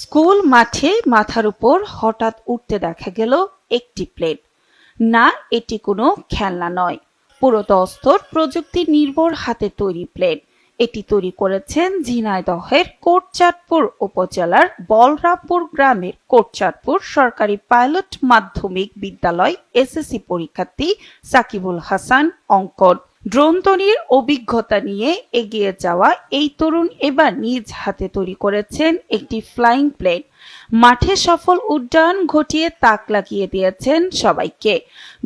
School মাঠে মাথার উপর হঠাৎ উঠতে দেখা গেল একটি প্লেন না, এটি কোনো খেলনা নয়। পুরোদস্তর প্রযুক্তি নির্ভর হাতে তৈরি প্লেন এটি তৈরি করেছেন ঝিনাইদহের কোটচাঁদপুর উপজেলার বলরামপুর গ্রামের কোটচাঁদপুর সরকারি পাইলট মাধ্যমিক বিদ্যালয় এসএসসি পরীক্ষার্থী সাকিবুল হাসান অঙ্কন। ড্রোন তৈরির অভিজ্ঞতা নিয়ে এগিয়ে যাওয়া এই তরুণ এবার নিজ হাতে তৈরি করেছেন একটি ফ্লাইং প্লেন মাঠে সফল উড্ডয়ন ঘটিয়ে তাক লাগিয়ে দিয়েছেন সবাইকে।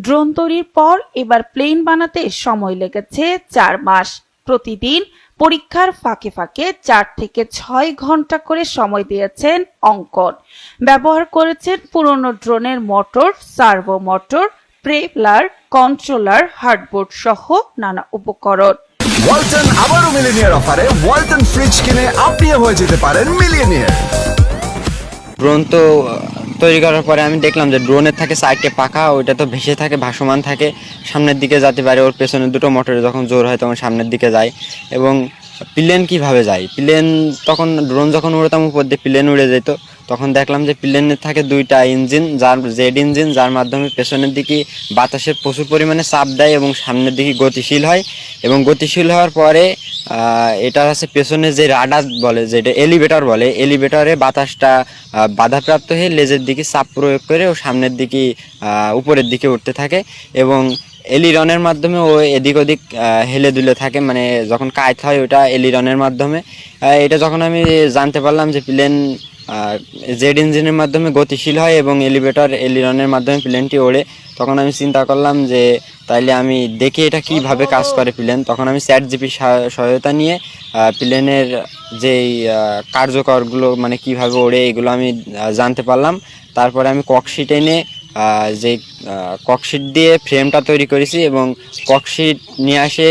ড্রোন তৈরির পর এবার প্লেন বানাতে সময় লেগেছে চার মাস। প্রতিদিন পরীক্ষার ফাঁকে ফাঁকে চার থেকে ছয় ঘণ্টা করে সময় দিয়েছেন অঙ্কন। ব্যবহার করেছেন পুরনো ড্রোনের motor, servo motor propeller controller hardboard সহ নানা উপকরণ। ওয়ালটন আবারও মিলিনিয়ার অফারে ওয়ালটন ফ্রিজ কিনে আপনিও হয়ে যেতে পারেন মিলিয়নিয়ার। ড্রোন তো তৈরি করার পরে আমি দেখলাম যে ড্রোনের থাকে সাইডে পাখা ওইটা তো ভেসে থাকে ভাসমান থাকে সামনের দিকে যেতে পারে ওর পেছনে দুটো মোটরে যখন জোর হয় তখন সামনের দিকে যায়। এবং প্লেন কীভাবে যায়? প্লেন তখন ড্রোন যখন উড়তাম উপর দিয়ে প্লেন উড়ে যেত তখন দেখলাম যে প্লেনের থাকে দুইটা ইঞ্জিন, যার জেড ইঞ্জিন, যার মাধ্যমে পেছনের দিকে বাতাসের প্রচুর পরিমাণে চাপ দেয় এবং সামনের দিকে গতিশীল হয়। এবং গতিশীল হওয়ার পরে এটা আছে পেছনে যে রাডার বলে, যেটা এলিভেটর বলে, এলিভেটরে বাতাসটা বাধাপ্রাপ্ত হয়ে লেজের দিকে চাপ প্রয়োগ করে ও সামনের দিকে উপরের দিকে উঠতে থাকে। এবং এলিরনের মাধ্যমে ও এদিক ওদিক হেলে দুলে থাকে মানে যখন কায়ত হয় ওটা এলিরনের মাধ্যমে। এটা যখন আমি জানতে পারলাম যে প্লেন জেড ইঞ্জিনের মাধ্যমে গতিশীল হয় এবং এলিভেটর, এলিরনের মাধ্যমে প্লেনটি ওড়ে। তখন আমি চিন্তা করলাম যে, তাইলে আমি দেখি এটা কীভাবে কাজ করে প্লেন? তখন আমি স্যাট জিপি সহায়তা নিয়ে প্লেনের যেই কার্যকরগুলো মানে কীভাবে ওড়ে এগুলো আমি জানতে পারলাম। তারপরে আমি ককশিট এনে যে ককশিট দিয়ে ফ্রেমটা তৈরি করেছি এবং ককশিট নিয়ে আসে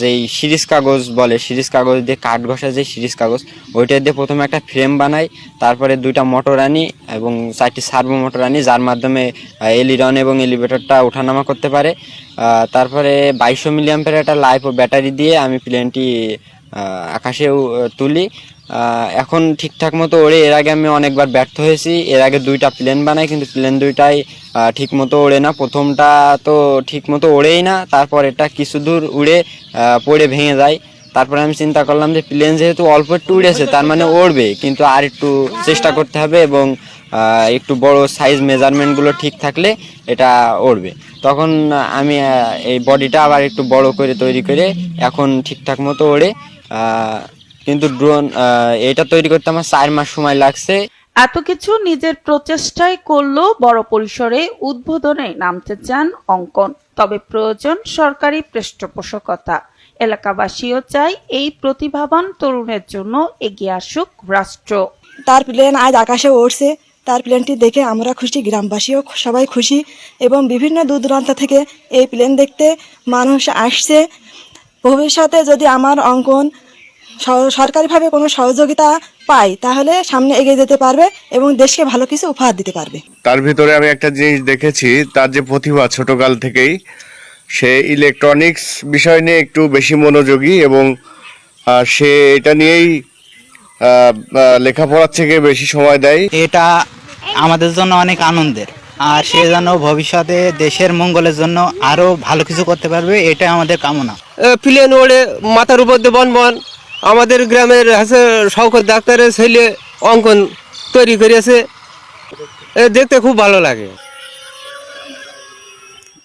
যেই সিরিজ কাগজ বলে, সিরিজ কাগজ দিয়ে কাঠ ঘষা যে সিরিজ কাগজ, ওইটা দিয়ে প্রথমে একটা ফ্রেম বানাই, তারপরে দুইটা মোটর আনি এবং চারটি সার্ভো মোটর আনি, যার মাধ্যমে এলিরন এবং এলিভেটরটা ওঠানামা করতে পারে। তারপরে বাইশশো মিলিয়াম্পের একটা লাইফ ও ব্যাটারি দিয়ে আমি প্লেনটি আকাশেও তুলি। এখন ঠিকঠাক মতো ওড়ে। এর আগে আমি অনেকবার ব্যর্থ হয়েছি। এর আগে দুইটা প্লেন বানাই, কিন্তু প্লেন দুইটাই ঠিক মতো ওড়ে না। প্রথমটা তো ঠিক মতো ওড়েই না তারপর এটা কিছু দূর উড়ে পড়ে ভেঙে যায়। তারপরে আমি চিন্তা করলাম যে প্লেন যেহেতু অল্প একটু উড়েছে, তার মানে উড়বে কিন্তু আর একটু চেষ্টা করতে হবে এবং একটু বড় সাইজ মেজারমেন্টগুলো ঠিক থাকলে এটা উড়বে তখন আমি এই বডিটা আবার একটু বড় করে তৈরি করে এখন ঠিকঠাক মতো ওড়ে। কিন্তু ড্রোন এটা তৈরি করতে আমার চার মাস সময় লাগছে। এত কিছু নিজের প্রচেষ্টায় করলেও বড় পরিসরে উদ্বোধনে নামতে চান অঙ্কন। তবে প্রয়োজন সরকারি পৃষ্ঠপোষকতা। এলাকাবাসীও চাই এই প্রতিভাবান তরুণের জন্য এগিয়ে আসুক রাষ্ট্র। তার প্লেন আজ আকাশে উড়ছে। তার প্লেনটি দেখে আমরা খুশি গ্রামবাসীও সবাই খুশি এবং বিভিন্ন দূর দূরান্ত থেকে এই প্লেন দেখতে মানুষ আসছে। ভবিষ্যতে যদি আমার অঙ্কন সরকারিভাবে কোনো সহযোগিতা পায় তাহলে সামনে এগিয়ে যেতে পারবে এবং দেশকে ভালো কিছু উপহার দিতে পারবে। তার ভিতরে আমি একটা জিনিস দেখেছি তার যে প্রতিভা ছোটকাল থেকেই সে ইলেকট্রনিক্স বিষয় নিয়ে একটু বেশি মনোযোগী এবং সে এটা নিয়েই লেখাপড়ার থেকে বেশি সময় দেয়। এটা আমাদের জন্য অনেক আনন্দের আর সে যেন ভবিষ্যতে দেশের মঙ্গলের জন্য আরও ভালো কিছু করতে পারবে এটা আমাদের কামনা। প্লেন ওড়ে মাথার উপর দিয়ে বন বন। আমাদের গ্রামের আছে শওকত ডাক্তারের ছেলে অঙ্কন তৈরি করেছে। দেখতে খুব ভালো লাগে।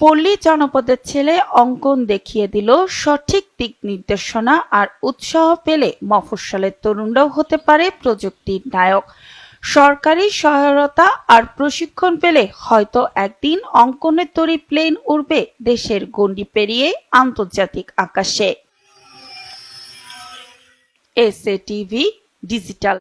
পল্লী জনপদের ছেলে অঙ্কন দেখিয়ে দিল সঠিক দিক নির্দেশনা আর উৎসাহ পেলে মফস্বলের তরুণরাও হতে পারে প্রযুক্তির নায়ক। সরকারি সহায়তা আর প্রশিক্ষণ পেলে হয়তো একদিন অঙ্কনের তৈরি প্লেন উড়বে দেশের গণ্ডি পেরিয়ে আন্তর্জাতিক আকাশে। S TV digital